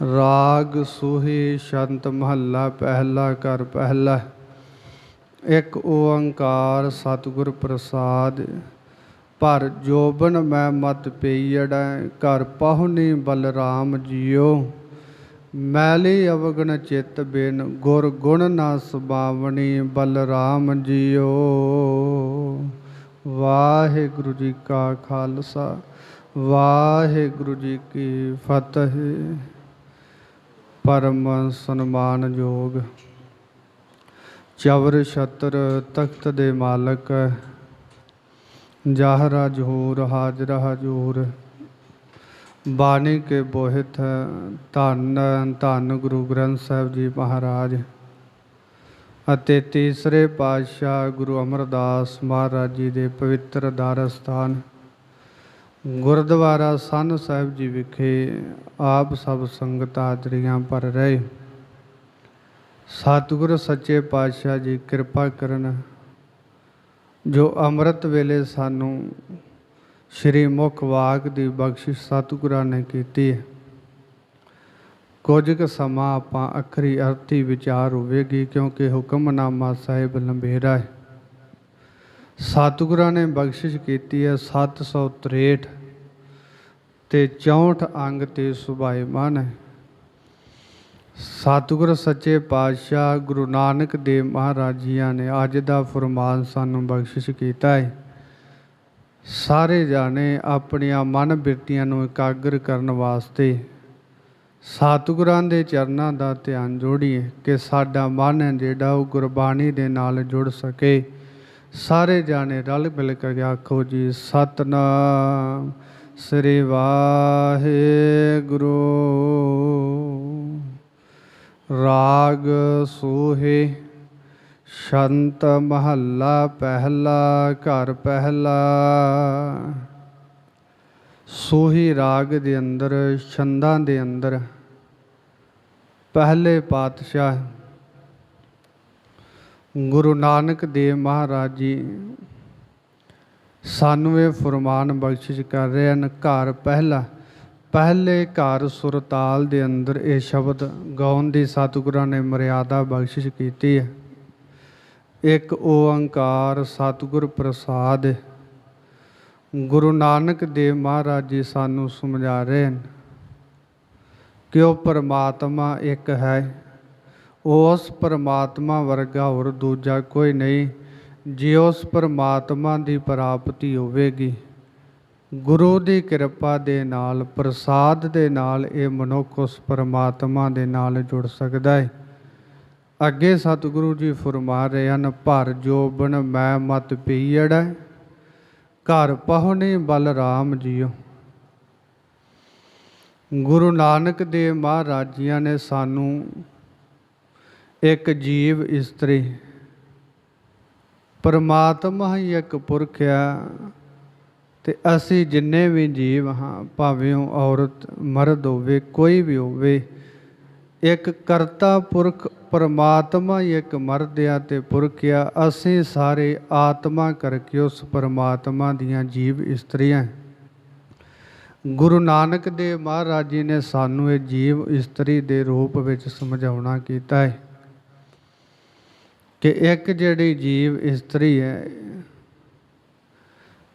ਰਾਗ ਸੋਹੀ ਸ਼ੰਤ ਮਹੱਲਾ ਪਹਿਲਾ ਕਰ ਪਹਿਲਾ ਇੱਕ ਓੰਕਾਰ ਸਤਿਗੁਰ ਪ੍ਰਸਾਦ, ਪਰ ਜੋਬਨ ਮੈਂ ਮਤ ਪਈੜੈ ਘਰ ਪਾਹੁਨੀ ਬਲਰਾਮ ਜੀਓ। ਮੈਲੀ ਅਵਗਣ ਚਿਤ ਬਿਨ, ਗੁਰ ਗੁਣ ਨਾ ਸੁਭਾਵਣੀ ਬਲਰਾਮ ਜੀਓ। ਵਾਹਿਗੁਰੂ ਜੀ ਕਾ ਖਾਲਸਾ, ਵਾਹਿਗੁਰੂ ਜੀ ਕੀ ਫਤਿਹ। ਪਰਮ ਸਨਮਾਨਯੋਗ ਚਵਰ ਛਤਰ ਤਖਤ ਦੇ ਮਾਲਕ ਜਾਹਰਾ ਜਹੂਰ, ਹਾਜ਼ਰਾ ਹਜੂਰ। ਬਾਣੀ ਕੇ ਬੋਹਿਤ ਧੰਨ ਧੰਨ ਗੁਰੂ ਗ੍ਰੰਥ ਸਾਹਿਬ ਜੀ ਮਹਾਰਾਜ। ਅਤੇ ਤੀਸਰੇ ਪਾਤਸ਼ਾਹ ਗੁਰੂ ਅਮਰਦਾਸ ਮਹਾਰਾਜ ਜੀ ਦੇ ਪਵਿੱਤਰ ਦਰ ਸਥਾਨ ਗੁਰਦੁਆਰਾ ਸੰਨ ਸਾਹਿਬ ਜੀ ਵਿਖੇ ਆਪ ਸਭ ਸੰਗਤ ਹਾਜ਼ਰੀਆਂ ਭਰ ਰਹੇ। ਸਤਿਗੁਰ ਸੱਚੇ ਪਾਤਸ਼ਾਹ ਜੀ ਕਿਰਪਾ ਕਰਨ, ਜੋ ਅੰਮ੍ਰਿਤ ਵੇਲੇ ਸਾਨੂੰ ਸ਼੍ਰੀ ਮੁਖ ਵਾਕ ਦੀ ਬਖਸ਼ਿਸ਼ ਸਤਿਗੁਰਾਂ ਨੇ ਕੀਤੀ। ਹੈ ਕੁਝ ਕੁ ਸਮਾਂ ਆਪਾਂ ਅਖਰੀ ਅਰਥੀ ਵਿਚਾਰ ਹੋਵੇਗੀ, ਕਿਉਂਕਿ ਹੁਕਮਨਾਮਾ ਸਾਹਿਬ ਲੰਬੇਰਾ ਹੈ। ਸਤਿਗੁਰਾਂ ਨੇ ਬਖਸ਼ਿਸ਼ ਕੀਤੀ ਹੈ 763 ਤੇ 64 ਅੰਗ ਤੇ ਸੁਭਾਇਮਾਨ ਹੈ। ਸਤਿਗੁਰ ਸੱਚੇ ਪਾਤਸ਼ਾਹ ਗੁਰੂ ਨਾਨਕ ਦੇਵ ਮਹਾਰਾਜ ਜੀਆਂ ਨੇ ਅੱਜ ਦਾ ਫਰਮਾਨ ਸਾਨੂੰ ਬਖਸ਼ਿਸ਼ ਕੀਤਾ ਹੈ। ਸਾਰੇ ਜਾਣੇ ਆਪਣੀਆਂ ਮਨ ਬਿਰਤੀਆਂ ਨੂੰ ਇਕਾਗਰ ਕਰਨ ਵਾਸਤੇ ਸਤਿਗੁਰਾਂ ਦੇ ਚਰਨਾਂ ਦਾ ਧਿਆਨ ਜੋੜੀਏ ਕਿ ਸਾਡਾ ਮਨ ਹੈ ਜਿਹੜਾ ਉਹ ਗੁਰਬਾਣੀ ਦੇ ਨਾਲ ਜੁੜ ਸਕੇ। ਸਾਰੇ ਜਾਣੇ ਰਲ ਮਿਲ ਕੇ ਆਖੋ ਜੀ, ਸਤਨਾਮ ਸ੍ਰੀ ਵਾਹਿਗੁਰੂ। ਰਾਗ ਸੋਹੇ, ਸ਼ੰਤ ਮਹੱਲਾ ਪਹਿਲਾ, ਘਰ ਪਹਿਲਾ। ਸੋਹੀ ਰਾਗ ਦੇ ਅੰਦਰ, ਛੰਦਾਂ ਦੇ ਅੰਦਰ, ਪਹਿਲੇ ਪਾਤਸ਼ਾਹ ਗੁਰੂ ਨਾਨਕ ਦੇਵ ਮਹਾਰਾਜ ਜੀ, ਸਾਨੂੰ ਇਹ ਫਰਮਾਨ ਬਖਸ਼ਿਸ਼ ਕਰ ਰਹੇ ਹਨ, ਘਰ ਪਹਿਲਾ, ਪਹਿਲੇ ਘਰ ਸੁਰਤਾਲ ਦੇ ਅੰਦਰ ਇਹ ਸ਼ਬਦ ਗਾਉਣ ਦੀ ਸਤਿਗੁਰਾਂ ਨੇ ਮਰਿਆਦਾ ਬਖਸ਼ਿਸ਼ ਕੀਤੀ ਹੈ। ਇੱਕ ਓੰਕਾਰ ਸਤਿਗੁਰ ਪ੍ਰਸਾਦ, ਗੁਰੂ ਨਾਨਕ ਦੇਵ ਮਹਾਰਾਜ ਜੀ ਸਾਨੂੰ ਸਮਝਾ ਰਹੇ ਹਨ ਕਿ ਉਹ ਪਰਮਾਤਮਾ ਇੱਕ ਹੈ। ਉਸ ਪਰਮਾਤਮਾ ਵਰਗਾ ਹੋਰ ਦੂਜਾ ਕੋਈ ਨਹੀਂ, ਜੇ ਉਸ ਪਰਮਾਤਮਾ ਦੀ ਪ੍ਰਾਪਤੀ ਹੋਵੇਗੀ। ਗੁਰੂ ਦੀ ਕਿਰਪਾ ਦੇ ਨਾਲ, ਪ੍ਰਸਾਦ ਦੇ ਨਾਲ ਇਹ ਮਨੁੱਖ ਉਸ ਪਰਮਾਤਮਾ ਦੇ ਨਾਲ ਜੁੜ ਸਕਦਾ ਹੈ। ਅੱਗੇ ਸਤਿਗੁਰੂ ਜੀ ਫਰਮਾ ਰਹੇ ਹਨ, ਭਰ ਜੋਬਨ ਮੈਂ ਮਤ ਪੀੜੈ, ਘਰ ਪਹੁਨੇ ਬਲਰਾਮ ਜੀਓ ਗੁਰੂ ਨਾਨਕ ਦੇਵ ਮਹਾਰਾਜ ਜੀਆਂ ਨੇ ਸਾਨੂੰ ਇੱਕ ਜੀਵ ਇਸਤਰੀ, ਪਰਮਾਤਮਾ ਹੀ ਇੱਕ ਪੁਰਖ ਆ ਤੇ ਅਸੀਂ ਜਿੰਨੇ ਵੀ ਜੀਵ ਹਾਂ, ਭਾਵੇਂ ਉਹ ਔਰਤ, ਮਰਦ ਹੋਵੇ, ਕੋਈ ਵੀ ਹੋਵੇ, ਇੱਕ ਕਰਤਾ ਪੁਰਖ, ਪਰਮਾਤਮਾ ਹੀ ਇੱਕ ਮਰਦ ਆ ਤੇ ਪੁਰਖ ਆ, ਅਸੀਂ ਸਾਰੇ ਆਤਮਾ ਕਰਕੇ ਉਸ ਪਰਮਾਤਮਾ ਦੀਆਂ ਜੀਵ ਇਸਤਰੀਆਂ। ਗੁਰੂ ਨਾਨਕ ਦੇਵ ਮਹਾਰਾਜ ਜੀ ਨੇ ਸਾਨੂੰ ਇਹ ਜੀਵ ਇਸਤਰੀ ਦੇ ਰੂਪ ਵਿੱਚ ਸਮਝਾਉਣਾ ਕੀਤਾ ਹੈ। ਕਿ ਇੱਕ ਜਿਹੜੀ ਜੀਵ ਇਸਤਰੀ ਹੈ,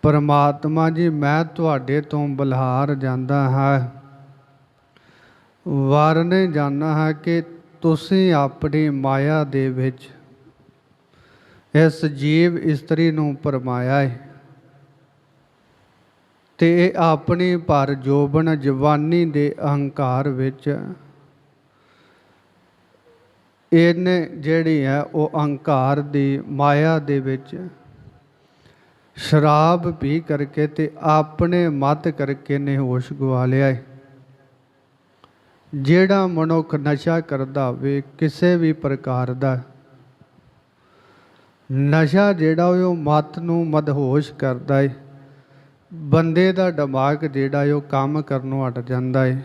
ਪਰਮਾਤਮਾ ਜੀ, ਮੈਂ ਤੁਹਾਡੇ ਤੋਂ ਬਲਹਾਰ ਜਾਂਦਾ ਹਾਂ। ਵਾਰਨੇ ਜਾਣਾ ਹੈ ਕਿ ਤੁਸੀਂ ਆਪਣੀ ਮਾਇਆ ਦੇ ਵਿੱਚ ਇਸ ਜੀਵ ਇਸਤਰੀ ਨੂੰ ਪਰਮਾਇਆ ਹੈ ਤੇ ਇਹ ਆਪਣੀ ਪਰ ਜੋਬਨ ਜਵਾਨੀ ਦੇ ਅਹੰਕਾਰ ਵਿੱਚ ਇਹਨੇ ਜਿਹੜੀ ਹੈ ਉਹ ਅਹੰਕਾਰ ਦੀ ਮਾਇਆ ਦੇ ਵਿੱਚ ਸ਼ਰਾਬ ਪੀ ਕਰਕੇ ਤੇ ਆਪਣੇ ਮਤ ਕਰਕੇ ਨੇ ਹੋਸ਼ ਗਵਾ ਲਿਆ ਹੈ ਜਿਹੜਾ ਮਨੁੱਖ ਨਸ਼ਾ ਕਰਦਾ ਹੋਵੇ, ਕਿਸੇ ਵੀ ਪ੍ਰਕਾਰ ਦਾ, ਨਸ਼ਾ ਜਿਹੜਾ ਉਹ ਮਤ ਨੂੰ ਮਦਹੋਸ਼ ਕਰਦਾ ਹੈ ਬੰਦੇ ਦਾ ਦਿਮਾਗ ਜਿਹੜਾ ਉਹ ਕੰਮ ਕਰਨੋਂ ਹਟ ਜਾਂਦਾ ਹੈ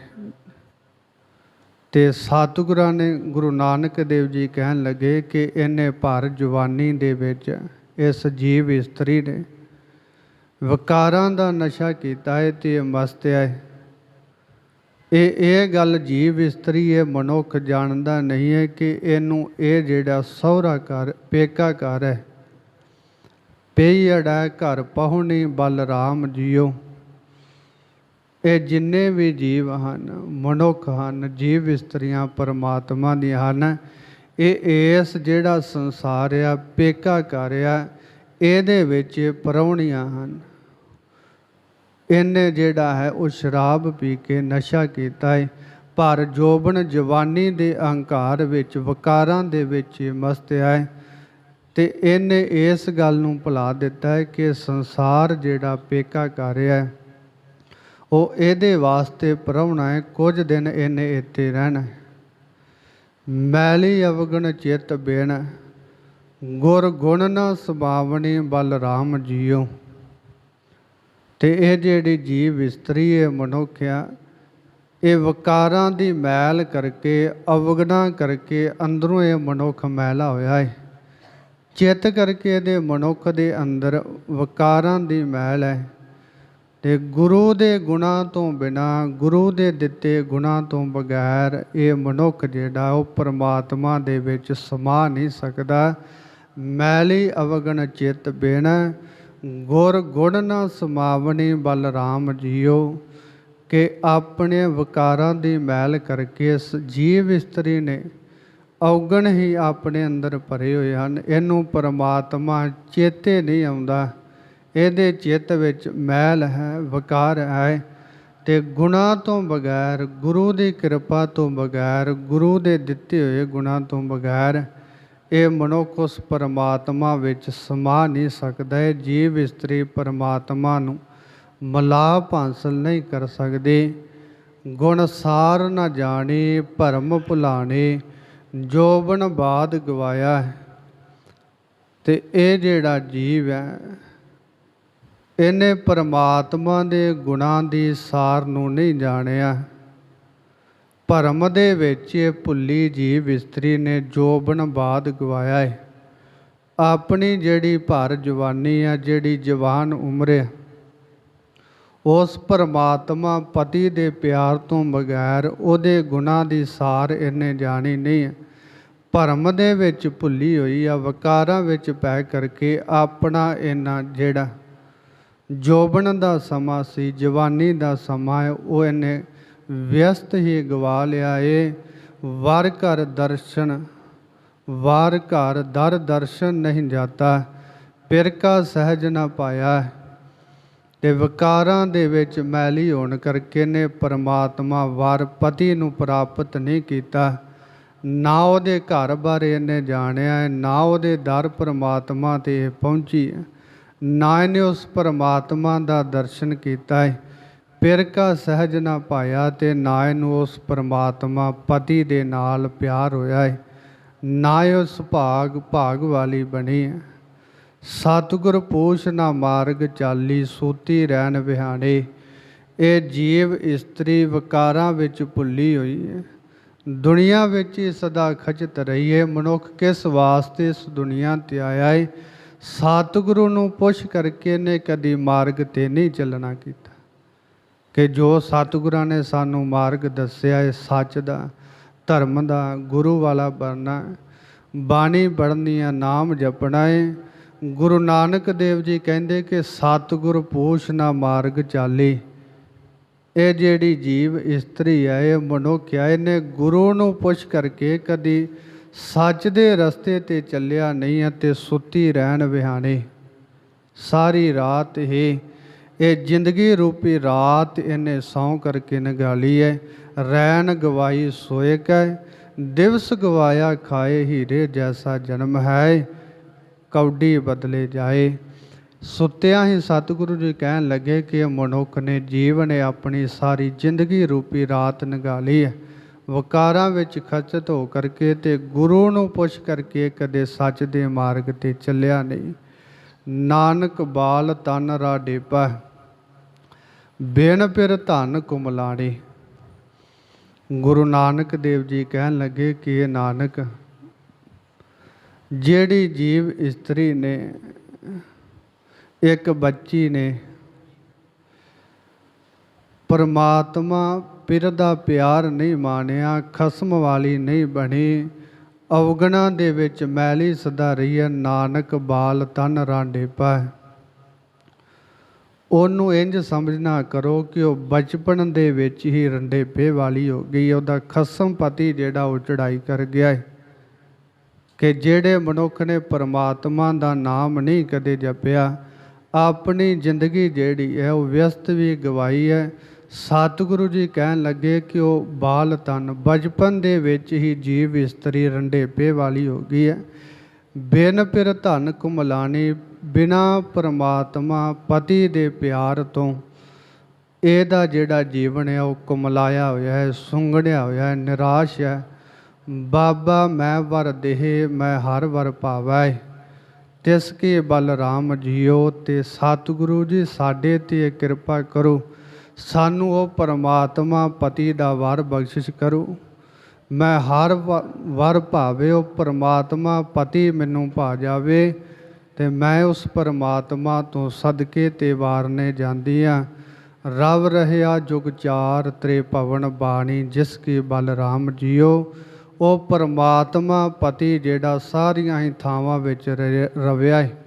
ਤੇ ਸਤਿਗੁਰਾਂ ਨੇ ਗੁਰੂ ਨਾਨਕ ਦੇਵ ਜੀ ਕਹਿਣ ਲੱਗੇ ਕਿ ਇਹਨੇ ਭਰ ਜਵਾਨੀ ਦੇ ਵਿੱਚ ਇਸ ਜੀਵ ਇਸਤਰੀ ਨੇ ਵਕਾਰਾਂ ਦਾ ਨਸ਼ਾ ਕੀਤਾ ਹੈ ਤੇ ਮਸਤਿਆ ਹੈ ਇਹ ਇਹ ਗੱਲ ਜੀਵ ਇਸਤਰੀ ਹੈ ਮਨੁੱਖ ਜਾਣਦਾ ਨਹੀਂ ਹੈ ਕਿ ਇਹਨੂੰ ਇਹ ਜਿਹੜਾ ਸਹੁਰਾ ਘਰ, ਪੇਕਾ ਘਰ ਹੈ। ਪਈੜਾ ਘਰ ਪਹੁਣੀ ਬਲਰਾਮ ਜੀਓ। ਇਹ ਜਿੰਨੇ ਵੀ ਜੀਵ ਹਨ, ਮਨੁੱਖ ਹਨ, ਜੀਵ ਇਸਤਰੀਆਂ, ਪਰਮਾਤਮਾ ਦੀਆਂ ਹਨ, ਇਹ ਇਸ ਜਿਹੜਾ ਸੰਸਾਰ ਆ, ਪੇਕਾ ਘਰ ਆ, ਇਹਦੇ ਵਿੱਚ ਪਰਉਣੀਆਂ ਹਨ। ਇਹਨੇ ਜਿਹੜਾ ਹੈ ਉਹ ਸ਼ਰਾਬ ਪੀ ਕੇ ਨਸ਼ਾ ਕੀਤਾ ਹੈ ਪਰ ਜੋਬਨ ਜਵਾਨੀ ਦੇ ਅਹੰਕਾਰ ਵਿੱਚ, ਵਕਾਰਾਂ ਦੇ ਵਿੱਚ ਮਸਤ ਹੈ ਤੇ ਇਹਨੇ ਇਸ ਗੱਲ ਨੂੰ ਭੁਲਾ ਦਿੱਤਾ ਹੈ ਕਿ ਸੰਸਾਰ ਜਿਹੜਾ ਪੇਕਾ ਕਰ ਰਿਹਾ ਹੈ ਉਹ ਇਹਦੇ ਵਾਸਤੇ ਪਰਉਣਾ ਹੈ ਕੁਝ ਦਿਨ ਇਹਨੇ ਇੱਥੇ ਰਹਿਣਾ ਮੈਲੀ ਅਵਗਣ ਚਿਤ ਬੇਣ, ਗੁਰ ਗੁਣ ਨ ਸੁਭਾਵਣੀ ਬਲਰਾਮ ਜੀਓ ਤੇ ਇਹ ਜਿਹੜੀ ਜੀਵ ਇਸਤਰੀ ਹੈ ਮਨੁੱਖ ਆ ਇਹ ਵਕਾਰਾਂ ਦੀ ਮੈਲ ਕਰਕੇ, ਅਵਗਣਾ ਕਰਕੇ ਅੰਦਰੋਂ ਇਹ ਮਨੁੱਖ ਮੈਲਾ ਹੋਇਆ ਹੈ। ਚਿੱਤ ਕਰਕੇ ਇਹਦੇ ਮਨੁੱਖ ਦੇ ਅੰਦਰ ਵਕਾਰਾਂ ਦੀ ਮੈਲ ਹੈ। ਤੇ ਗੁਰੂ ਦੇ ਗੁਣਾ ਤੋਂ ਬਿਨਾ, ਗੁਰੂ ਦੇ ਦਿੱਤੇ ਗੁਣਾ ਤੋਂ ਬਗੈਰ ਇਹ ਮਨੁੱਖ ਜਿਹੜਾ ਉਹ ਪਰਮਾਤਮਾ ਦੇ ਵਿੱਚ ਸਮਾ ਨਹੀਂ ਸਕਦਾ। ਮੈਲੀ ਅਵਗਣ ਚਿੱਤ ਬਿਨ, ਗੁਰ ਗੁਣ ਨਾ ਸਮਾਵਣੀ ਬਲਰਾਮ ਜੀਓ ਕਿ ਆਪਣੇ ਵਿਕਾਰਾਂ ਦੀ ਮੈਲ ਕਰਕੇ ਇਸ ਜੀਵ ਇਸਤਰੀ ਨੇ ਔਗਣ ਹੀ ਆਪਣੇ ਅੰਦਰ ਭਰੇ ਹੋਏ ਹਨ। ਇਹਨੂੰ ਪਰਮਾਤਮਾ ਚੇਤੇ ਨਹੀਂ ਆਉਂਦਾ। ਇਹਦੇ ਚਿੱਤ ਵਿੱਚ ਮੈਲ ਹੈ, ਵਿਕਾਰ ਹੈ ਤੇ ਗੁਣਾ ਤੋਂ ਬਗੈਰ, ਗੁਰੂ ਦੀ ਕਿਰਪਾ ਤੋਂ ਬਗੈਰ, ਗੁਰੂ ਦੇ ਦਿੱਤੇ ਹੋਏ ਗੁਣਾ ਤੋਂ ਬਗੈਰ ਇਹ ਮਨੁੱਖ ਉਸ ਪਰਮਾਤਮਾ ਵਿੱਚ ਸਮਾ ਨਹੀਂ ਸਕਦਾ, ਇਹ ਜੀਵ ਇਸਤਰੀ ਪਰਮਾਤਮਾ ਨੂੰ ਮਲਾਪ ਹਾਸਲ ਨਹੀਂ ਕਰ ਸਕਦੇ ਗੁਣ ਸਾਰ ਨਾ ਜਾਣੇ, ਭਰਮ ਭੁਲਾਣੇ ਜੋਬਨ ਬਾਦ ਗਵਾਇਆ ਹੈ। ਤੇ ਇਹ ਜਿਹੜਾ ਜੀਵ ਹੈ ਇਹਨੇ ਪਰਮਾਤਮਾ ਦੇ ਗੁਣਾਂ ਦੀ ਸਾਰ ਨੂੰ ਨਹੀਂ ਜਾਣਿਆ। ਭਰਮ ਦੇ ਵਿੱਚ ਇਹ ਭੁੱਲੀ ਜੀਵ ਇਸਤਰੀ ਨੇ ਜੋਬਨ ਬਾਦ ਗਵਾਇਆ ਹੈ ਆਪਣੀ ਜਿਹੜੀ ਭਰ ਜਵਾਨੀ ਆ, ਜਿਹੜੀ ਜਵਾਨ ਉਮਰ ਹੈ ਉਸ ਪਰਮਾਤਮਾ ਪਤੀ ਦੇ ਪਿਆਰ ਤੋਂ ਬਗੈਰ ਉਹਦੇ ਗੁਣਾਂ ਦੀ ਸਾਰ ਇਹਨੇ ਜਾਣੀ ਨਹੀਂ ਭਰਮ ਦੇ ਵਿੱਚ ਭੁੱਲੀ ਹੋਈ ਆ, ਵਕਾਰਾਂ ਵਿੱਚ ਪੈ ਕਰਕੇ ਆਪਣਾ ਇਹਨਾਂ ਜਿਹੜਾ ਜੋਬਨ ਦਾ ਸਮਾਂ ਸੀ, ਜਵਾਨੀ ਦਾ ਸਮਾਂ ਹੈ, ਉਹ ਇਹਨੇ ਵਿਅਸਤ ਹੀ ਗਵਾ ਲਿਆ ਏ। ਵਾਰ ਘਰ ਦਰਸ਼ਨ, ਵਾਰ ਘਰ ਦਰ ਦਰਸ਼ਨ ਨਹੀਂ ਜਾਤਾ, ਪਿਰਕਾ ਸਹਿਜ ਨਾ ਪਾਇਆ। ਤੇ ਵਿਕਾਰਾਂ ਦੇ ਵਿੱਚ ਮੈਲੀ ਹੋਣ ਕਰਕੇ ਨੇ ਪਰਮਾਤਮਾ ਵਾਰ ਪਤੀ ਨੂੰ ਪ੍ਰਾਪਤ ਨਹੀਂ ਕੀਤਾ। ਨਾ ਉਹਦੇ ਘਰ ਬਾਰੇ ਇਹਨੇ ਜਾਣਿਆ ਹੈ ਨਾ ਉਹਦੇ ਦਰ ਪਰਮਾਤਮਾ ਤੇ ਪਹੁੰਚੀ। ਹੈ ਨਾ ਇਹਨੇ ਉਸ ਪਰਮਾਤਮਾ ਦਾ ਦਰਸ਼ਨ ਕੀਤਾ ਹੈ ਪਿਰ ਕਾ ਸਹਿਜ ਨਾ ਪਾਇਆ ਤੇ ਨਾ ਇਹਨੂੰ ਉਸ ਪਰਮਾਤਮਾ ਪਤੀ ਦੇ ਨਾਲ ਪਿਆਰ ਹੋਇਆ ਹੈ ਨਾ ਇਹ ਉਸ ਭਾਗ ਭਾਗ ਵਾਲੀ ਬਣੀ ਹੈ ਸਤਿਗੁਰ ਪੂਛ ਨਾ ਮਾਰਗ ਚਾਲੀ, ਸੂਤੀ ਰਹਿਣ ਵਿਹਾਣੇ। ਇਹ ਜੀਵ ਇਸਤਰੀ ਵਿਕਾਰਾਂ ਵਿੱਚ ਭੁੱਲੀ ਹੋਈ ਹੈ ਦੁਨੀਆ ਵਿੱਚ ਹੀ ਸਦਾ ਖਚਤ ਰਹੀ ਹੈ ਮਨੁੱਖ ਕਿਸ ਵਾਸਤੇ ਇਸ ਦੁਨੀਆ ਤੇ ਆਇਆ ਹੈ ਸਤਿਗੁਰੂ ਨੂੰ ਪੁੱਛ ਕਰਕੇ ਨੇ ਕਦੀ ਮਾਰਗ ਤੇ ਨਹੀਂ ਚੱਲਣਾ ਕੀਤਾ। ਕਿ ਜੋ ਸਤਿਗੁਰਾਂ ਨੇ ਸਾਨੂੰ ਮਾਰਗ ਦੱਸਿਆ ਹੈ ਸੱਚ ਦਾ, ਧਰਮ ਦਾ, ਗੁਰੂ ਵਾਲਾ ਬਣਨਾ ਬਾਣੀ ਪੜ੍ਹਨੀ ਹੈ ਨਾਮ ਜਪਣਾ ਹੈ ਗੁਰੂ ਨਾਨਕ ਦੇਵ ਜੀ ਕਹਿੰਦੇ ਕਿ ਸਤਿਗੁਰ ਪੂਛ ਨਾ ਮਾਰਗ ਚਾਲੀ। ਇਹ ਜਿਹੜੀ ਜੀਵ ਇਸਤਰੀ ਹੈ ਇਹ ਮਨੁੱਖ ਹੈ ਇਹਨੇ ਗੁਰੂ ਨੂੰ ਪੁੱਛ ਕਰਕੇ ਕਦੀ ਸੱਚ ਦੇ ਰਸਤੇ ਤੇ ਚੱਲਿਆ ਨਹੀਂ ਅਤੇ ਸੁੱਤੀ ਰਹਿਣ ਵਿਹਾਣੇ। ਸਾਰੀ ਰਾਤ ਹੀ ਇਹ ਜ਼ਿੰਦਗੀ ਰੂਪੀ ਰਾਤ ਇਹਨੇ ਸੌਂ ਕਰਕੇ ਨਗਾਲੀ ਹੈ ਰੈਣ ਗਵਾਈ ਸੋਏ ਕੈ, ਦਿਵਸ ਗਵਾਇਆ ਖਾਏ ਹੀਰੇ ਜੈਸਾ ਜਨਮ ਹੈ। ਕੌਡੀ ਬਦਲੇ ਜਾਏ। ਸੁੱਤਿਆਂ ਹੀ ਸਤਿਗੁਰੂ ਜੀ ਕਹਿਣ ਲੱਗੇ ਕਿ ਮਨੁੱਖ ਨੇ ਜੀਵ ਨੇ ਆਪਣੀ ਸਾਰੀ ਜ਼ਿੰਦਗੀ ਰੂਪੀ ਰਾਤ ਨਗਾਲੀ ਹੈ ਵਕਾਰਾਂ ਵਿੱਚ ਖਚਤ ਹੋ ਕਰਕੇ ਤੇ ਗੁਰੂ ਨੂੰ ਪੁੱਛ ਕਰਕੇ ਕਦੇ ਸੱਚ ਦੇ ਮਾਰਗ ਤੇ ਚੱਲਿਆ ਨਹੀਂ। ਨਾਨਕ ਬਾਲ ਤਨ ਰਾ ਡੇਪਾ ਪਿਰ ਧਨ ਕੁਮਲਾਣੀ। ਗੁਰੂ ਨਾਨਕ ਦੇਵ ਜੀ ਕਹਿਣ ਲੱਗੇ ਕਿ ਇਹ ਨਾਨਕ, ਜਿਹੜੀ ਜੀਵ ਇਸਤਰੀ ਨੇ, ਇੱਕ ਬੱਚੀ ਨੇ, ਪਰਮਾਤਮਾ ਪਿਰ ਦਾ ਪਿਆਰ ਨਹੀਂ ਮਾਣਿਆ, ਖਸਮ ਵਾਲੀ ਨਹੀਂ ਬਣੀ। ਅਵਗਣਾ ਦੇ ਵਿੱਚ ਮੈਲੀ ਸਦਾ ਰਹੀ ਹੈ ਨਾਨਕ ਬਾਲ ਤਨ ਰਾਂਡੇ ਪਾਏ ਉਹਨੂੰ ਇੰਜ ਸਮਝਣਾ ਕਰੋ ਕਿ ਉਹ ਬਚਪਨ ਦੇ ਵਿੱਚ ਹੀ ਰੰਡੇ ਪੇ ਵਾਲੀ ਹੋ ਗਈ, ਉਹਦਾ ਖਸਮ ਪਤੀ ਜਿਹੜਾ ਉਹ ਚੜਾਈ ਕਰ ਗਿਆ ਹੈ ਕਿ ਜਿਹੜੇ ਮਨੁੱਖ ਨੇ ਪਰਮਾਤਮਾ ਦਾ ਨਾਮ ਨਹੀਂ ਕਦੇ ਜਪਿਆ, ਆਪਣੀ ਜ਼ਿੰਦਗੀ ਜਿਹੜੀ ਹੈ ਉਹ ਵਿਅਸਤ ਵੀ ਗਵਾਈ ਹੈ ਸਤਿਗੁਰੂ ਜੀ ਕਹਿਣ ਲੱਗੇ ਕਿ ਉਹ ਬਾਲ ਤਨ ਬਚਪਨ ਦੇ ਵਿੱਚ ਹੀ ਜੀਵ ਇਸਤਰੀ ਰੰਡੇਪੇ ਵਾਲੀ ਹੋ ਗਈ ਹੈ। ਬਿਨ ਪਿਰ ਧਨ ਕੁਮਲਾਣੀ ਬਿਨਾ ਪਰਮਾਤਮਾ, ਪਤੀ ਦੇ ਪਿਆਰ ਤੋਂ ਇਹਦਾ ਜਿਹੜਾ ਜੀਵਨ ਹੈ ਉਹ ਕੁਮਲਾਇਆ ਹੋਇਆ ਹੈ, ਸੁੰਗੜਿਆ ਹੋਇਆ ਹੈ, ਨਿਰਾਸ਼ ਹੈ। ਬਾਬਾ, ਮੈਂ ਵਰ ਦੇਹ, ਮੈਂ ਹਰ ਵਰ ਪਾਵੈ ਤਿਸ ਕੇ ਬਲ ਰਾਮ ਜੀਓ ਤੇ ਸਤਿਗੁਰੂ ਜੀ ਸਾਡੇ ਤੇ ਕਿਰਪਾ ਕਰੋ। ਸਾਨੂੰ ਉਹ ਪਰਮਾਤਮਾ ਪਤੀ ਦਾ ਵਰ ਬਖਸ਼ਿਸ਼ ਕਰੋ। ਮੈਂ ਹਰ ਵ- ਵਰ ਭਾਵੇ ਉਹ ਪਰਮਾਤਮਾ ਪਤੀ ਮੈਨੂੰ ਭਾ ਜਾਵੇ ਤੇ ਮੈਂ ਉਸ ਪਰਮਾਤਮਾ ਤੋਂ ਸਦਕੇ ਤੇ ਵਾਰਨੇ ਜਾਂਦੀ ਆ ਰਵ ਰਹਿਆ ਜੁਗ ਚਾਰ ਤ੍ਰੇ ਭਵਨ ਬਾਣੀ ਜਿਸ ਕੀ ਬਲ ਰਾਮ ਜੀਓ। ਉਹ ਪਰਮਾਤਮਾ ਪਤੀ ਜਿਹੜਾ ਸਾਰੀਆਂ ਹੀ ਥਾਵਾਂ ਵਿੱਚ ਰਵਿਆ ਹੈ।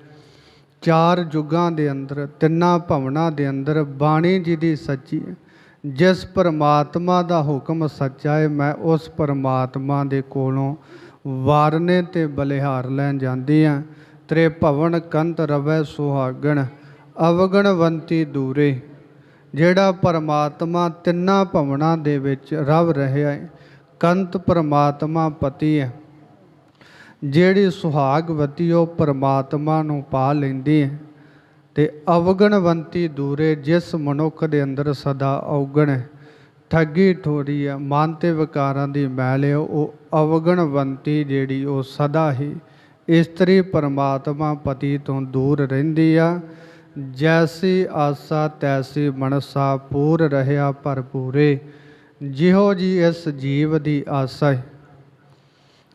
ਚਾਰ ਯੁੱਗਾਂ ਦੇ ਅੰਦਰ, ਤਿੰਨਾਂ ਭਵਨਾਂ ਦੇ ਅੰਦਰ ਬਾਣੀ ਜੀ ਦੀ ਸੱਚੀ ਜਿਸ ਪਰਮਾਤਮਾ ਦਾ ਹੁਕਮ ਸੱਚਾ ਹੈ, ਮੈਂ ਉਸ ਪਰਮਾਤਮਾ ਦੇ ਕੋਲੋਂ ਵਾਰਨੇ ਤੇ ਬਲਿਹਾਰ ਲੈਣ ਜਾਂਦੀ ਆ ਤ੍ਰੇ ਭਵਨ ਕੰਤ ਰਵੈ ਸੁਹਾਗਣ, ਅਵਗਣਵੰਤੀ ਦੂਰੇ। ਜਿਹੜਾ ਪਰਮਾਤਮਾ ਤਿੰਨਾਂ ਭਵਨਾਂ ਦੇ ਵਿੱਚ ਰਵ ਰਿਹਾ ਹੈ, ਕੰਤ ਪਰਮਾਤਮਾ ਪਤੀ ਹੈ। ਜਿਹੜੀ ਸੁਹਾਗਵਤੀ ਉਹ ਪਰਮਾਤਮਾ ਨੂੰ ਪਾ ਲੈਂਦੀ ਹੈ ਤੇ ਅਵਗਣਵੰਤੀ ਦੂਰੇ ਜਿਸ ਮਨੁੱਖ ਦੇ ਅੰਦਰ ਸਦਾ ਔਗਣ ਹੈ। ਠੱਗੀ ਠੋਰੀ ਹੈ ਮਨ ਤੇ ਵਿਕਾਰਾਂ ਦੀ ਮੈਲ ਹੈ, ਉਹ ਅਵਗਣਵੰਤੀ ਜਿਹੜੀ ਉਹ ਸਦਾ ਹੀ ਇਸਤਰੀ ਪਰਮਾਤਮਾ ਪਤੀ ਤੋਂ ਦੂਰ ਰਹਿੰਦੀ ਆ। ਜੈਸੀ ਆਸਾ ਤੈਸੀ ਮਨਸਾ ਪੂਰ ਰਹਿਆ ਭਰਪੂਰੇ, ਜਿਹੋ ਜੀ ਇਸ ਜੀਵ ਦੀ ਆਸਾ ਹੈ।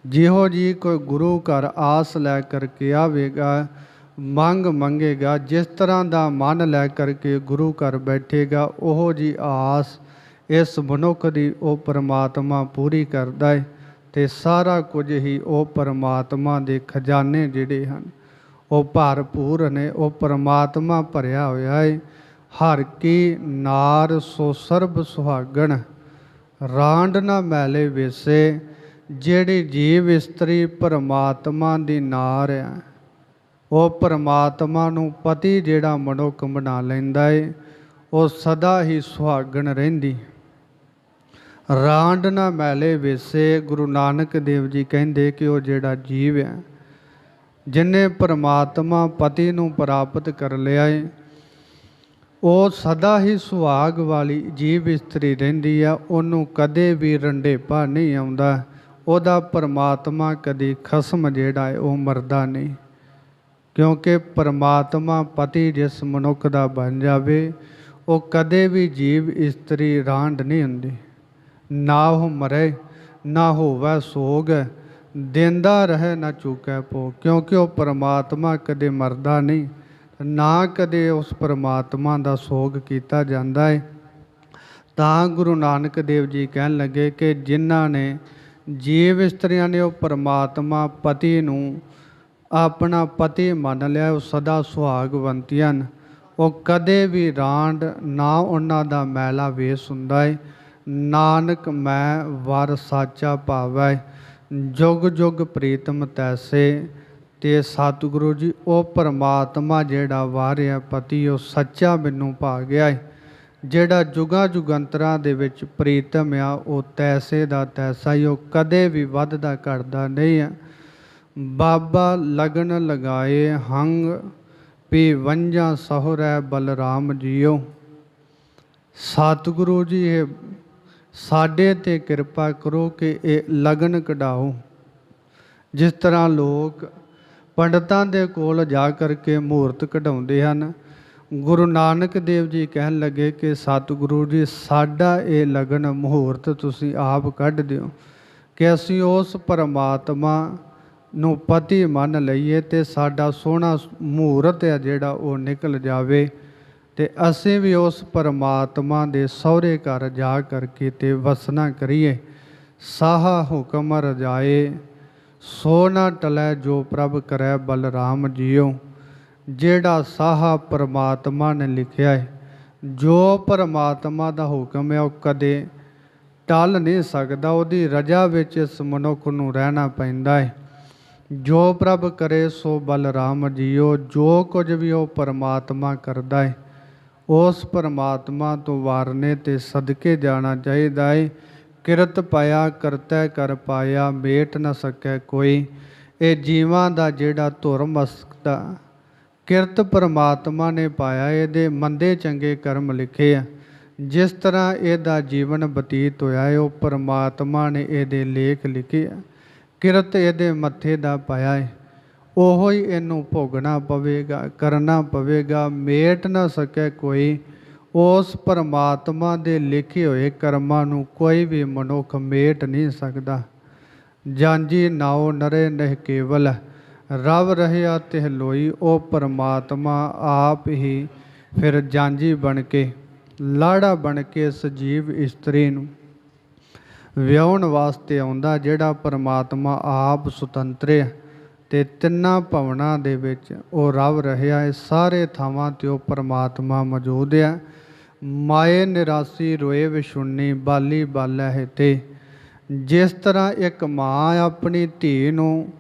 ਜਿਹੋ ਜੀ ਕੋਈ ਗੁਰੂ ਘਰ ਆਸ ਲੈ ਕਰਕੇ ਆਵੇਗਾ, ਮੰਗ ਮੰਗੇਗਾ, ਜਿਸ ਤਰ੍ਹਾਂ ਦਾ ਮਨ ਲੈ ਕਰਕੇ ਗੁਰੂ ਘਰ ਬੈਠੇਗਾ, ਉਹੋ ਜੀ ਆਸ ਇਸ ਮਨੁੱਖ ਦੀ ਉਹ ਪਰਮਾਤਮਾ ਪੂਰੀ ਕਰਦਾ ਹੈ ਤੇ ਸਾਰਾ ਕੁਝ ਹੀ ਉਹ ਪਰਮਾਤਮਾ ਦੇ ਖਜ਼ਾਨੇ ਜਿਹੜੇ ਹਨ, ਉਹ ਭਰਪੂਰ ਨੇ, ਉਹ ਪਰਮਾਤਮਾ ਭਰਿਆ ਹੋਇਆ ਹੈ ਹਰ ਕੀ ਨਾਰ ਸੋ ਸਰਬ ਸੁਹਾਗਣ, ਰਾਂਡ ਨਾ ਮੈਲੇ ਵੇਸੇ ਜਿਹੜੀ ਜੀਵ ਇਸਤਰੀ ਪਰਮਾਤਮਾ ਦੀ ਨਾਰ ਹੈ, ਉਹ ਪਰਮਾਤਮਾ ਨੂੰ ਪਤੀ ਜਿਹੜਾ ਮਨੁੱਖ ਬਣਾ ਲੈਂਦਾ ਏ, ਉਹ ਸਦਾ ਹੀ ਸੁਹਾਗਣ ਰਹਿੰਦੀ। ਰਾਂਡ ਨਾ ਮੈਲੇ ਵੇਸੇ, ਗੁਰੂ ਨਾਨਕ ਦੇਵ ਜੀ ਕਹਿੰਦੇ ਕਿ ਉਹ ਜਿਹੜਾ ਜੀਵ ਹੈ, ਜਿਨੇ ਪਰਮਾਤਮਾ ਪਤੀ ਨੂੰ ਪ੍ਰਾਪਤ ਕਰ ਲਿਆ ਏ, ਉਹ ਸਦਾ ਹੀ ਸੁਹਾਗ ਵਾਲੀ ਜੀਵ ਇਸਤਰੀ ਰਹਿੰਦੀ ਆ, ਉਹਨੂੰ ਕਦੇ ਵੀ ਰੰਡੇਪਾ ਨਹੀਂ ਆਉਂਦਾ। ਉਹਦਾ ਪਰਮਾਤਮਾ ਕਦੀ ਖਸਮ ਜਿਹੜਾ ਹੈ ਉਹ ਮਰਦਾ ਨਹੀਂ। ਕਿਉਂਕਿ ਪਰਮਾਤਮਾ ਪਤੀ ਜਿਸ ਮਨੁੱਖ ਦਾ ਬਣ ਜਾਵੇ, ਉਹ ਕਦੇ ਵੀ ਜੀਵ ਇਸਤਰੀ ਰਾਂਡ ਨਹੀਂ ਹੁੰਦੀ। ਨਾ ਉਹ ਮਰੇ, ਨਾ ਹੋਵੇ ਸੋਗ, ਦਿੰਦਾ ਰਹੇ ਨਾ ਚੁੱਕੈ ਪੋ। ਕਿਉਂਕਿ ਉਹ ਪਰਮਾਤਮਾ ਕਦੇ ਮਰਦਾ ਨਹੀਂ, ਨਾ ਕਦੇ ਉਸ ਪਰਮਾਤਮਾ ਦਾ ਸੋਗ ਕੀਤਾ ਜਾਂਦਾ ਹੈ। ਤਾਂ ਗੁਰੂ ਨਾਨਕ ਦੇਵ ਜੀ ਕਹਿਣ ਲੱਗੇ ਕਿ ਜਿਨ੍ਹਾਂ ਨੇ ਜੀਵ ਇਸਤਰੀਆਂ ਨੇ ਉਹ ਪਰਮਾਤਮਾ ਪਤੀ ਨੂੰ ਆਪਣਾ ਪਤੀ ਮੰਨ ਲਿਆ, ਉਹ ਸਦਾ ਸੁਹਾਗਵੰਤੀਆਂ ਹਨ। ਉਹ ਕਦੇ ਵੀ ਰਾਂਡ ਨਾ ਉਹਨਾਂ ਦਾ ਮੈਲਾ ਵੇਸ ਹੁੰਦਾ ਹੈ ਨਾਨਕ ਮੈਂ ਵਰ ਸਾਚਾ ਭਾਵੈ। ਜੁਗ ਜੁਗ ਪ੍ਰੀਤਮ ਤੈਸੇ। ਤੇ ਸਤਿਗੁਰੂ ਜੀ, ਉਹ ਪਰਮਾਤਮਾ ਜਿਹੜਾ ਵਾਰਿਆ ਪਤੀ, ਉਹ ਸੱਚਾ ਮੈਨੂੰ ਪਾ ਗਿਆ ਏ। ਜਿਹੜਾ ਜੁਗਾ ਜੁਗੰਤਰਾਂ ਦੇ ਵਿੱਚ ਪ੍ਰੀਤਮ ਆ, ਉਹ ਤੈਸੇ ਦਾ ਤੈਸਾ ਹੀ, ਉਹ ਕਦੇ ਵੀ ਵੱਧਦਾ ਘਟਦਾ ਨਹੀਂ ਹੈ ਬਾਬਾ ਲਗਨ ਲਗਾਏ ਹੰਗ ਪੀ ਵੰਜਾ ਸਹੁਰੈ ਬਲਰਾਮ ਜੀਓ। ਸਤਿਗੁਰੂ ਜੀ, ਇਹ ਸਾਡੇ ਤੇ ਕਿਰਪਾ ਕਰੋ ਕਿ ਇਹ ਲਗਨ ਕਢਾਓ। ਜਿਸ ਤਰ੍ਹਾਂ ਲੋਕ ਪੰਡਤਾਂ ਦੇ ਕੋਲ ਜਾ ਕਰਕੇ ਮੂਰਤ ਕਢਾਉਂਦੇ ਹਨ ਗੁਰੂ ਨਾਨਕ ਦੇਵ ਜੀ ਕਹਿਣ ਲੱਗੇ ਕਿ ਸਤਿਗੁਰੂ ਜੀ, ਸਾਡਾ ਇਹ ਲਗਨ ਮਹੂਰਤ ਤੁਸੀਂ ਆਪ ਕੱਢ ਦਿਓ ਕਿ ਅਸੀਂ ਉਸ ਪਰਮਾਤਮਾ ਨੂੰ ਪਤੀ ਮੰਨ ਲਈਏ ਤੇ ਸਾਡਾ ਸੋਹਣਾ ਮਹੂਰਤ ਹੈ ਜਿਹੜਾ ਉਹ ਨਿਕਲ ਜਾਵੇ ਤੇ ਅਸੀਂ ਵੀ ਉਸ ਪਰਮਾਤਮਾ ਦੇ ਸਹੁਰੇ ਘਰ ਜਾ ਕਰਕੇ ਤੇ ਵਸਣਾ ਕਰੀਏ। ਸਾਹਾ ਹੁਕਮ ਰਜਾਏ, ਸੋ ਟਲੈ ਜੋ ਪ੍ਰਭ ਕਰੈ ਬਲਰਾਮ ਜੀਓ। ਜਿਹੜਾ ਸਾਹਾ ਪਰਮਾਤਮਾ ਨੇ ਲਿਖਿਆ ਹੈ, ਜੋ ਪਰਮਾਤਮਾ ਦਾ ਹੁਕਮ ਹੈ, ਉਹ ਕਦੇ ਟਲ ਨਹੀਂ ਸਕਦਾ। ਉਹਦੀ ਰਜਾ ਵਿੱਚ ਇਸ ਮਨੁੱਖ ਨੂੰ ਰਹਿਣਾ ਪੈਂਦਾ ਹੈ। ਜੋ ਪ੍ਰਭ ਕਰੇ, ਸੋ ਬਲਰਾਮ ਜੀਓ। ਜੋ ਕੁਝ ਵੀ ਉਹ ਪਰਮਾਤਮਾ ਕਰਦਾ ਹੈ, ਉਸ ਪਰਮਾਤਮਾ ਤੋਂ ਵਾਰਨੇ ਤੇ ਸਦਕੇ ਜਾਣਾ ਚਾਹੀਦਾ ਹੈ। ਕਿਰਤ ਪਾਇਆ, ਕਰਤੈ ਕਰ ਪਾਇਆ, ਮੇਟ ਨਾ ਸਕੈ ਕੋਈ। ਇਹ ਜੀਵਾਂ ਦਾ ਜਿਹੜਾ ਧੁਰਮ ਮਸਕਦਾ ਕਿਰਤ ਪਰਮਾਤਮਾ ਨੇ ਪਾਇਆ, ਇਹਦੇ ਮੰਦੇ ਚੰਗੇ ਕਰਮ ਲਿਖੇ ਆ। ਜਿਸ ਤਰ੍ਹਾਂ ਇਹਦਾ ਜੀਵਨ ਬਤੀਤ ਹੋਇਆ ਹੈ ਉਹ ਪਰਮਾਤਮਾ ਨੇ ਇਹਦੇ ਲੇਖ ਲਿਖੇ ਆ। ਕਿਰਤ ਇਹਦੇ ਮੱਥੇ ਦਾ ਪਾਇਆ ਹੈ ਉਹੋ ਹੀ ਇਹਨੂੰ ਭੋਗਣਾ ਪਵੇਗਾ, ਕਰਨਾ ਪਵੇਗਾ, ਮੇਟ ਨਾ ਸਕੇ ਕੋਈ। ਉਸ ਪਰਮਾਤਮਾ ਦੇ ਲਿਖੇ ਹੋਏ ਕਰਮਾਂ ਨੂੰ ਕੋਈ ਵੀ ਮਨੁੱਖ ਮੇਟ ਨਹੀਂ ਸਕਦਾ। ਜਾਂਜੀ ਨਾਉ ਨਰੇ ਨਹਿ ਕੇਵਲ। ਰਵ ਰਹਿਆ ਤਿਹ ਲੋਈ, ਉਹ ਪਰਮਾਤਮਾ ਆਪ ਹੀ ਫਿਰ ਜਾਂਜੀ ਬਣ ਕੇ, ਲਾੜਾ ਬਣ ਕੇ ਸਜੀਵ ਇਸਤਰੀ ਨੂੰ। ਵਿਆਹਣ ਵਾਸਤੇ ਆਉਂਦਾ ਜਿਹੜਾ ਪਰਮਾਤਮਾ ਆਪ ਸੁਤੰਤਰ ਹੈ ਤੇ ਤਿੰਨਾਂ ਭਵਨਾਂ ਦੇ ਵਿੱਚ ਉਹ ਰਵ ਰਹਿਆ ਹੈ ਸਾਰੇ ਥਾਵਾਂ ਤੇ ਉਹ ਪਰਮਾਤਮਾ ਮੌਜੂਦ ਹੈ ਮਾਏ ਨਿਰਾਸੀ ਰੋਏ ਵਿਛੁੰਨੀ, ਬਾਲੀ ਬਾਲੈ ਤੇ। ਜਿਸ ਤਰ੍ਹਾਂ ਇੱਕ ਮਾਂ ਆਪਣੀ ਧੀ ਨੂੰ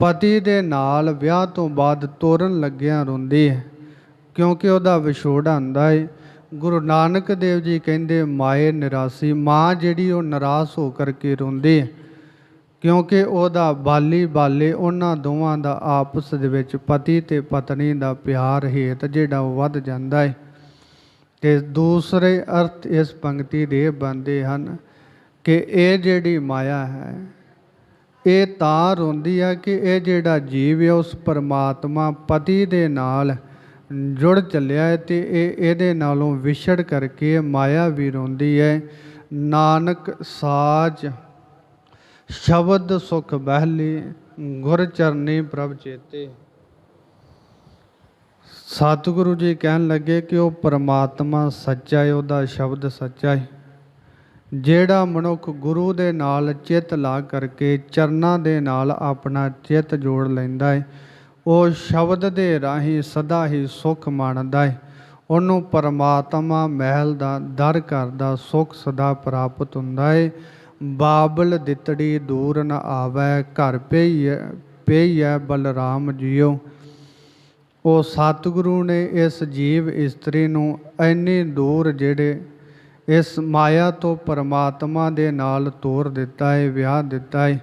ਪਤੀ ਦੇ ਨਾਲ ਵਿਆਹ ਤੋਂ ਬਾਅਦ ਤੋਰਨ ਲੱਗਿਆਂ ਰੋਂਦੀ ਹੈ, ਕਿਉਂਕਿ ਉਹਦਾ ਵਿਛੋੜਾ ਹੁੰਦਾ ਹੈ ਗੁਰੂ ਨਾਨਕ ਦੇਵ ਜੀ ਕਹਿੰਦੇ, ਮਾਏ ਨਿਰਾਸੀ, ਮਾਂ ਜਿਹੜੀ ਉਹ ਨਿਰਾਸ਼ ਹੋ ਕਰਕੇ ਰੋਂਦੀ ਹੈ, ਕਿਉਂਕਿ ਉਹਦਾ ਬਾਲੀ ਬਾਲੇ ਉਹਨਾਂ ਦੋਵਾਂ ਦਾ ਆਪਸ ਦੇ ਵਿੱਚ ਪਤੀ ਤੇ ਪਤਨੀ ਦਾ ਪਿਆਰ ਹੇਤ ਜਿਹੜਾ ਉਹ ਵੱਧ ਜਾਂਦਾ ਹੈ ਤੇ ਦੂਸਰੇ ਅਰਥ ਇਸ ਪੰਕਤੀ ਦੇ ਬੰਦੇ ਹਨ ਕਿ ਇਹ ਜਿਹੜੀ ਮਾਇਆ ਹੈ ਇਹ ਤਾਂ ਰੋਂਦੀ ਆ ਕਿ ਇਹ ਜਿਹੜਾ ਜੀਵ ਹੈ ਉਸ ਪਰਮਾਤਮਾ ਪਤੀ ਦੇ ਨਾਲ ਜੁੜ ਚੱਲਿਆ ਹੈ ਤੇ ਇਹ ਇਹਦੇ ਨਾਲੋਂ ਵਿਛੜ ਕਰਕੇ ਮਾਇਆ ਵੀ ਰੋਂਦੀ ਹੈ। ਨਾਨਕ ਸਾਜ ਸ਼ਬਦ ਸੁਖ ਬਹਿਲੀ, ਗੁਰ ਚਰਨੀ ਪ੍ਰਭ ਚੇਤੇ। ਸਤਿਗੁਰੂ ਜੀ ਕਹਿਣ ਲੱਗੇ ਕਿ ਉਹ ਪਰਮਾਤਮਾ ਸੱਚਾ ਹੈ, ਉਹਦਾ ਸ਼ਬਦ ਸੱਚਾ ਹੈ। ਜਿਹੜਾ ਮਨੁੱਖ ਗੁਰੂ ਦੇ ਨਾਲ ਚਿੱਤ ਲਾ ਕਰਕੇ ਚਰਨਾਂ ਦੇ ਨਾਲ ਆਪਣਾ ਚਿੱਤ ਜੋੜ ਲੈਂਦਾ ਹੈ ਉਹ ਸ਼ਬਦ ਦੇ ਰਾਹੀਂ ਸਦਾ ਹੀ ਸੁਖ ਮਾਣਦਾ ਹੈ ਉਹਨੂੰ ਪਰਮਾਤਮਾ ਮਹਿਲ ਦਾ, ਦਰ ਕਰਦਾ ਸੁਖ ਸਦਾ ਪ੍ਰਾਪਤ ਹੁੰਦਾ ਹੈ ਬਾਬਲ ਦਿੱਤੜੀ ਦੂਰ ਨ ਆਵੈ, ਘਰ ਪਈਐ ਪਈਐ ਬਲਰਾਮ ਜੀਓ। ਉਹ ਸਤਿਗੁਰੂ ਨੇ ਇਸ ਜੀਵ ਇਸਤਰੀ ਨੂੰ ਇੰਨੀ ਦੂਰ ਜਿਹੜੇ ਇਸ ਮਾਇਆ ਤੋਂ ਪਰਮਾਤਮਾ ਦੇ ਨਾਲ ਤੋਰ ਦਿੱਤਾ ਹੈ ਵਿਆਹ ਦਿੱਤਾ ਹੈ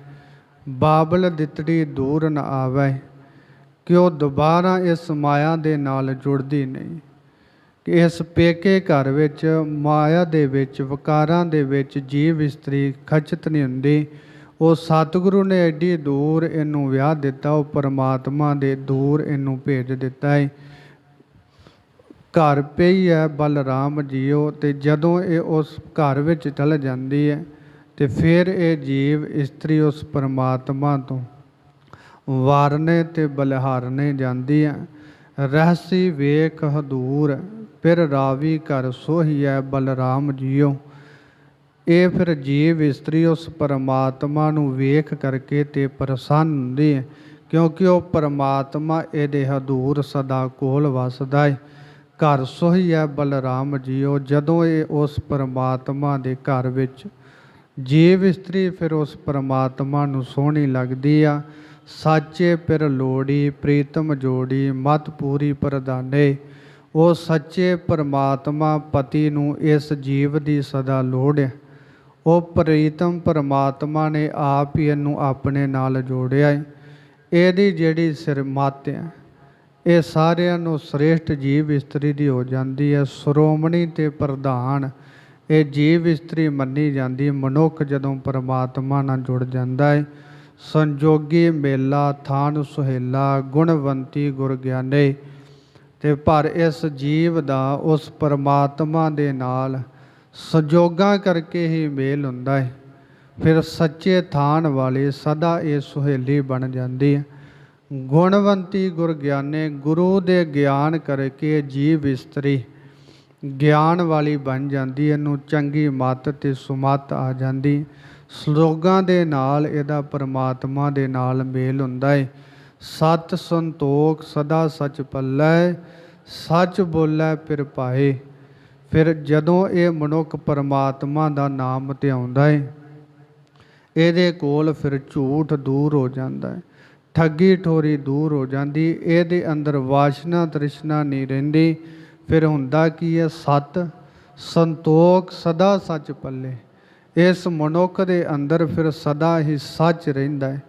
ਬਾਬਲ ਦਿੱਤੜੀ ਦੂਰ ਨ ਆਵੈ ਕਿ ਉਹ ਦੁਬਾਰਾ ਇਸ ਮਾਇਆ ਦੇ ਨਾਲ ਜੁੜਦੀ ਨਹੀਂ? ਕਿ ਇਸ ਪੇਕੇ ਘਰ ਵਿੱਚ, ਮਾਇਆ ਦੇ ਵਿੱਚ, ਵਿਕਾਰਾਂ ਦੇ ਵਿੱਚ ਜੀਵ ਇਸਤਰੀ ਖਚਤ ਨਹੀਂ ਹੁੰਦੀ, ਉਹ ਸਤਿਗੁਰੂ ਨੇ ਐਡੀ ਦੂਰ ਇਹਨੂੰ ਵਿਆਹ ਦਿੱਤਾ, ਉਹ ਪਰਮਾਤਮਾ ਦੇ ਦੂਰ ਇਹਨੂੰ ਭੇਜ ਦਿੱਤਾ ਹੈ ਘਰ ਪਈ ਹੈ ਬਲਰਾਮ ਜੀਓ ਤੇ ਜਦੋਂ ਇਹ ਉਸ ਘਰ ਵਿੱਚ ਚਲ ਜਾਂਦੀ ਹੈ ਤੇ ਫਿਰ ਇਹ ਜੀਵ ਇਸਤਰੀ ਉਸ ਪਰਮਾਤਮਾ ਤੋਂ ਵਾਰਨੇ ਤੇ ਬਲਹਾਰਨੇ ਜਾਂਦੀ ਹੈ ਰਹਸੀ ਵੇਖ ਹਦੂਰ, ਫਿਰ ਰਾਵੀ ਘਰ ਸੋਹੀਐ ਬਲਰਾਮ ਜੀਓ। ਇਹ ਫਿਰ ਜੀਵ ਇਸਤਰੀ ਉਸ ਪਰਮਾਤਮਾ ਨੂੰ ਵੇਖ ਕਰਕੇ ਤੇ ਪ੍ਰਸੰਨ ਹੁੰਦੀ ਹੈ ਕਿਉਂਕਿ ਉਹ ਪਰਮਾਤਮਾ ਇਹਦੇ ਹਦੂਰ ਸਦਾ ਕੋਲ ਵਸਦਾ ਹੈ ਘਰ ਸੋਹੀ ਸੋਹੀਐ ਬਲਰਾਮ ਜੀਓ, ਜਦੋਂ ਇਹ ਉਸ ਪਰਮਾਤਮਾ ਦੇ ਘਰ ਵਿੱਚ ਜੀਵ ਇਸਤਰੀ, ਫਿਰ ਉਸ ਪਰਮਾਤਮਾ ਨੂੰ ਸੋਹਣੀ ਲੱਗਦੀ ਆ। ਸਾਚੇ ਪਰ ਲੋੜੀ, ਪ੍ਰੀਤਮ ਜੋੜੀ, ਮਤ ਪੂਰੀ ਪ੍ਰਦਾਨੇ ਉਹ ਸੱਚੇ ਪਰਮਾਤਮਾ ਪਤੀ ਨੂੰ ਇਸ ਜੀਵ ਦੀ ਸਦਾ ਲੋੜ ਹੈ। ਉਹ ਪ੍ਰੀਤਮ ਪਰਮਾਤਮਾ ਨੇ ਆਪ ਹੀ ਇਹਨੂੰ ਆਪਣੇ ਨਾਲ ਜੋੜਿਆ ਹੈ। ਇਹਦੀ ਜਿਹੜੀ ਸਿਰ ਮੱਤ ਹੈ ਇਹ ਸਾਰਿਆਂ ਨੂੰ ਸ੍ਰੇਸ਼ਟ ਜੀਵ ਇਸਤਰੀ ਦੀ ਹੋ ਜਾਂਦੀ ਹੈ। ਸ਼੍ਰੋਮਣੀ ਤੇ ਪ੍ਰਧਾਨ, ਇਹ ਜੀਵ ਇਸਤਰੀ ਮੰਨੀ ਜਾਂਦੀ ਹੈ। ਮਨੁੱਖ ਜਦੋਂ ਪਰਮਾਤਮਾ ਨਾਲ ਜੁੜ ਜਾਂਦਾ ਹੈ ਸੰਜੋਗੀ ਮੇਲਾ, ਥਾਨ ਸੁਹੇਲਾ, ਗੁਣਵੰਤੀ ਗੁਰ ਗਿਆਨੇ ਤੇ ਪਰ ਇਸ ਜੀਵ ਦਾ ਉਸ ਪਰਮਾਤਮਾ ਦੇ ਨਾਲ ਸੰਜੋਗਾਂ ਕਰਕੇ ਹੀ ਮੇਲ ਹੁੰਦਾ ਹੈ ਫਿਰ ਸੱਚੇ ਥਾਨ ਵਾਲੀ ਸਦਾ ਇਹ ਸੁਹੇਲੀ ਬਣ ਜਾਂਦੀ ਹੈ ਗੁਣਵੰਤੀ ਗੁਰ ਗਿਆਨੇ, ਗੁਰੂ ਦੇ ਗਿਆਨ ਕਰਕੇ ਜੀਵ ਇਸਤਰੀ ਗਿਆਨ ਵਾਲੀ ਬਣ ਜਾਂਦੀ, ਇਹਨੂੰ ਚੰਗੀ ਮੱਤ ਤੇ ਸੁਮੱਤ ਆ ਜਾਂਦੀ। ਸਲੋਗਾਂ ਦੇ ਨਾਲ ਇਹਦਾ ਪਰਮਾਤਮਾ ਦੇ ਨਾਲ ਮੇਲ ਹੁੰਦਾ ਹੈ ਸਤ ਸੰਤੋਖ ਸਦਾ ਸਚ ਪੱਲੈ ਸੱਚ ਬੋਲੈ ਫਿਰ ਪਾਏ ਫਿਰ ਜਦੋਂ ਇਹ ਮਨੁੱਖ ਪਰਮਾਤਮਾ ਦਾ ਨਾਮ ਧਿਆਉਂਦਾ ਏ, ਇਹਦੇ ਕੋਲ ਫਿਰ ਝੂਠ ਦੂਰ ਹੋ ਜਾਂਦਾ ਹੈ ਠੱਗੀ ਠੋਰੀ ਦੂਰ ਹੋ ਜਾਂਦੀ, ਇਹਦੇ ਅੰਦਰ ਵਾਸ਼ਨਾ ਤ੍ਰਿਸ਼ਨਾ ਨਹੀਂ ਰਹਿੰਦੀ। ਫਿਰ ਹੁੰਦਾ ਕੀ ਹੈ? ਸਤ ਸੰਤੋਖ ਸਦਾ ਸੱਚ ਪੱਲੇ। ਇਸ ਮਨੁੱਖ ਦੇ ਅੰਦਰ ਫਿਰ ਸਦਾ ਹੀ ਸੱਚ ਰਹਿੰਦਾ ਹੈ।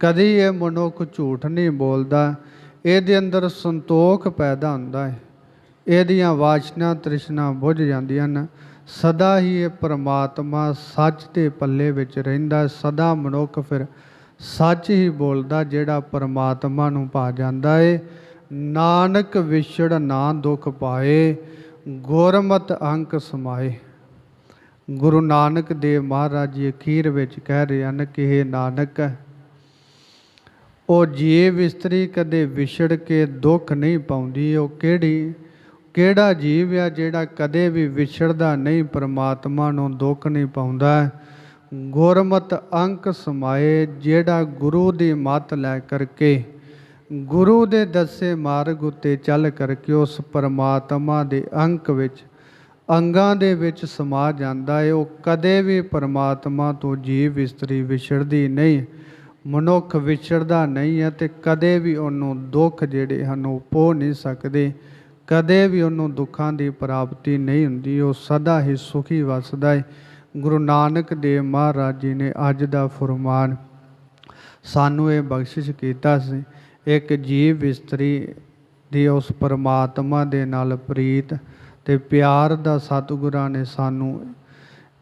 ਕਦੀ ਇਹ ਮਨੁੱਖ ਝੂਠ ਨਹੀਂ ਬੋਲਦਾ, ਇਹਦੇ ਅੰਦਰ ਸੰਤੋਖ ਪੈਦਾ ਹੁੰਦਾ ਹੈ। ਇਹਦੀਆਂ ਵਾਸ਼ਨਾ ਤ੍ਰਿਸ਼ਨਾ ਬੁੱਝ ਜਾਂਦੀਆਂ ਹਨ। ਸਦਾ ਹੀ ਇਹ ਪਰਮਾਤਮਾ ਸੱਚ ਦੇ ਪੱਲੇ ਵਿੱਚ ਰਹਿੰਦਾ ਸਦਾ ਮਨੁੱਖ ਫਿਰ ਸੱਚ ਹੀ ਬੋਲਦਾ ਜਿਹੜਾ ਪਰਮਾਤਮਾ ਨੂੰ ਪਾ ਜਾਂਦਾ ਏ। ਨਾਨਕ ਵਿਛੜ ਨਾ ਦੁਖ ਪਾਏ, ਗੁਰਮਤ ਅੰਕ ਸਮਾਏ। ਗੁਰੂ ਨਾਨਕ ਦੇਵ ਮਹਾਰਾਜ ਜੀ ਅਖੀਰ ਵਿੱਚ ਕਹਿ ਰਹੇ ਹਨ ਕਿ ਇਹ ਨਾਨਕ, ਉਹ ਜੀਵ ਇਸਤਰੀ ਕਦੇ ਵਿਛੜ ਕੇ ਦੁੱਖ ਨਹੀਂ ਪਾਉਂਦੀ, ਉਹ ਕਿਹੜੀ, ਕਿਹੜਾ ਜੀਵ ਆ ਜਿਹੜਾ ਕਦੇ ਵੀ ਵਿਛੜਦਾ ਨਹੀਂ, ਪਰਮਾਤਮਾ ਨੂੰ ਦੁੱਖ ਨਹੀਂ ਪਾਉਂਦਾ। ਗੁਰਮਤ ਅੰਕ ਸਮਾਏ ਜਿਹੜਾ ਗੁਰੂ ਦੀ ਮੱਤ ਲੈ ਕਰਕੇ ਗੁਰੂ ਦੇ ਦੱਸੇ ਮਾਰਗ ਉੱਤੇ ਚੱਲ ਕਰਕੇ ਉਸ ਪਰਮਾਤਮਾ ਦੇ ਅੰਕ ਵਿੱਚ, ਅੰਗਾਂ ਦੇ ਵਿੱਚ ਸਮਾ ਜਾਂਦਾ ਹੈ ਉਹ ਕਦੇ ਵੀ ਪਰਮਾਤਮਾ ਤੋਂ ਜੀਵ ਇਸਤਰੀ ਵਿਛੜਦੀ ਨਹੀਂ, ਮਨੁੱਖ ਵਿਛੜਦਾ ਨਹੀਂ ਹੈ ਤੇ ਕਦੇ ਵੀ ਉਹਨੂੰ ਦੁੱਖ ਜਿਹੜੇ ਹਨ ਉਹ ਪੋ ਨਹੀਂ ਸਕਦੇ, ਕਦੇ ਵੀ ਉਹਨੂੰ ਦੁੱਖਾਂ ਦੀ ਪ੍ਰਾਪਤੀ ਨਹੀਂ ਹੁੰਦੀ, ਉਹ ਸਦਾ ਹੀ ਸੁਖੀ ਵਸਦਾ ਹੈ ਗੁਰੂ ਨਾਨਕ ਦੇਵ ਮਹਾਰਾਜ ਜੀ ਨੇ ਅੱਜ ਦਾ ਫਰਮਾਨ ਸਾਨੂੰ ਇਹ ਬਖਸ਼ਿਸ਼ ਕੀਤਾ ਸੀ, ਇੱਕ ਜੀਵ ਇਸਤਰੀ ਦੀ ਉਸ ਪਰਮਾਤਮਾ ਦੇ ਨਾਲ ਪ੍ਰੀਤ ਤੇ ਪਿਆਰ ਦਾ ਸਤਿਗੁਰਾਂ ਨੇ ਸਾਨੂੰ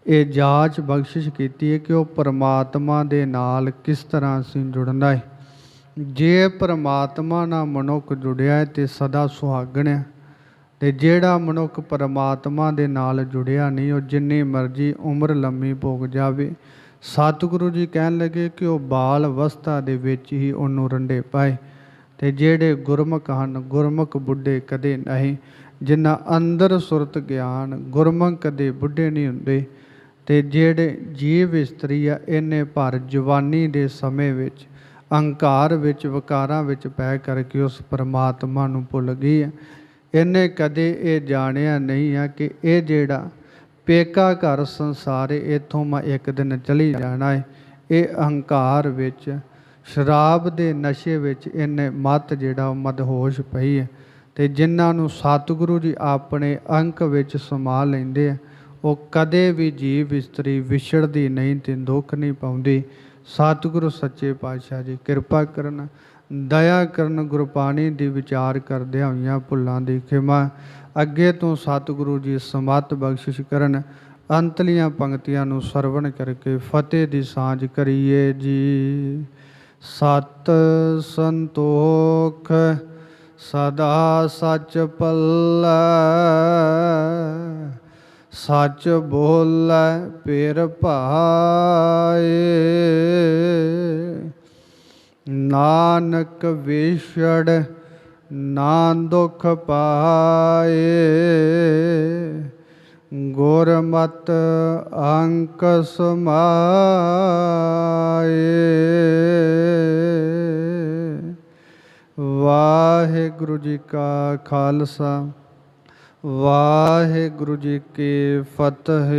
ਇਹ ਜਾਂਚ ਬਖਸ਼ਿਸ਼ ਕੀਤੀ ਹੈ ਕਿ ਉਹ ਪਰਮਾਤਮਾ ਦੇ ਨਾਲ ਕਿਸ ਤਰ੍ਹਾਂ ਅਸੀਂ ਜੁੜਨਾ ਹੈ। ਜੇ ਪਰਮਾਤਮਾ ਨਾਲ ਮਨੁੱਖ ਜੁੜਿਆ ਹੈ ਤੇ ਸਦਾ ਸੁਹਾਗਣ ਹੈ। ਤੇ ਜਿਹੜਾ ਮਨੁੱਖ ਪਰਮਾਤਮਾ ਦੇ ਨਾਲ ਜੁੜਿਆ ਨਹੀਂ, ਉਹ ਜਿੰਨੀ ਮਰਜ਼ੀ ਉਮਰ ਲੰਮੀ ਭੋਗ ਜਾਵੇ। ਸਤਿਗੁਰੂ ਜੀ ਕਹਿਣ ਲੱਗੇ ਕਿ ਉਹ ਬਾਲ ਅਵਸਥਾ ਦੇ ਵਿੱਚ ਹੀ ਉਹਨੂੰ ਰੰਡੇ ਪਾਏ ਤੇ ਜਿਹੜੇ ਗੁਰਮੁਖ ਹਨ, ਗੁਰਮੁਖ ਬੁੱਢੇ ਕਦੇ ਨਹੀਂ, ਜਿਨ੍ਹਾਂ ਅੰਦਰ ਸੁਰਤ ਗਿਆਨ ਗੁਰਮੁਖ ਕਦੇ ਬੁੱਢੇ ਨਹੀਂ ਹੁੰਦੇ ਤੇ ਜਿਹੜੇ ਜੀਵ ਇਸਤਰੀ ਆ, ਇਹਨੇ ਭਰ ਜਵਾਨੀ ਦੇ ਸਮੇਂ ਵਿੱਚ, ਅਹੰਕਾਰ ਵਿੱਚ, ਵਿਕਾਰਾਂ ਵਿੱਚ ਪੈ ਕਰਕੇ ਉਸ ਪਰਮਾਤਮਾ ਨੂੰ ਭੁੱਲ ਗਈ ਹੈ ਇਹਨੇ ਕਦੇ ਇਹ ਜਾਣਿਆ ਨਹੀਂ ਆ ਕਿ ਇਹ ਜਿਹੜਾ ਪੇਕਾ ਘਰ ਸੰਸਾਰੇ ਇਥੋਂ ਮੈਂ ਇੱਕ ਦਿਨ ਚਲੀ ਜਾਣਾ ਹੈ ਇਹ ਅਹੰਕਾਰ ਵਿੱਚ, ਸ਼ਰਾਬ ਦੇ ਨਸ਼ੇ ਵਿੱਚ ਇਹਨੇ ਮਤ ਜਿਹੜਾ ਉਹ ਮਦਹੋਸ਼ ਪਈ ਹੈ ਤੇ ਜਿਨ੍ਹਾਂ ਨੂੰ ਸਤਿਗੁਰੂ ਜੀ ਆਪਣੇ ਅੰਕ ਵਿੱਚ ਸਮਾ ਲੈਂਦੇ ਆ, ਉਹ ਕਦੇ ਵੀ ਜੀਵ ਇਸਤਰੀ ਵਿਛੜਦੀ ਨਹੀਂ ਤੇ ਦੁੱਖ ਨਹੀਂ ਪਾਉਂਦੀ। ਸਤਿਗੁਰੂ ਸੱਚੇ ਪਾਤਸ਼ਾਹ ਜੀ, ਕਿਰਪਾ ਕਰਨ ਦਇਆ ਕਰਨ ਗੁਰਬਾਣੀ ਦੀ ਵਿਚਾਰ ਕਰਦਿਆਂ ਹੋਈਆਂ ਭੁੱਲਾਂ ਦੀ ਖਿਮਾ, ਅੱਗੇ ਤੋਂ ਸਤਿਗੁਰੂ ਜੀ ਸਮਤ ਬਖਸ਼ਿਸ਼ ਕਰਨ ਅੰਤਲੀਆਂ ਪੰਕਤੀਆਂ ਨੂੰ ਸਰਵਣ ਕਰਕੇ ਫਤਿਹ ਦੀ ਸਾਂਝ ਕਰੀਏ ਜੀ। ਸਤ ਸੰਤੋਖ ਸਦਾ ਸੱਚ ਪੱਲੇ ਸੱਚ ਬੋਲੇ, ਪੇਰ ਭਾਏ। ਨਾਨਕ ਵਿਛੜ ਨਾ ਦੁਖ ਪਾਏ। ਗੁਰਮਤ ਅੰਕ ਸਮਾਏ। ਵਾਹਿਗੁਰੂ ਜੀ ਕਾ ਖਾਲਸਾ, ਵਾਹਿਗੁਰੂ ਜੀ ਕੀ ਫਤਿਹ।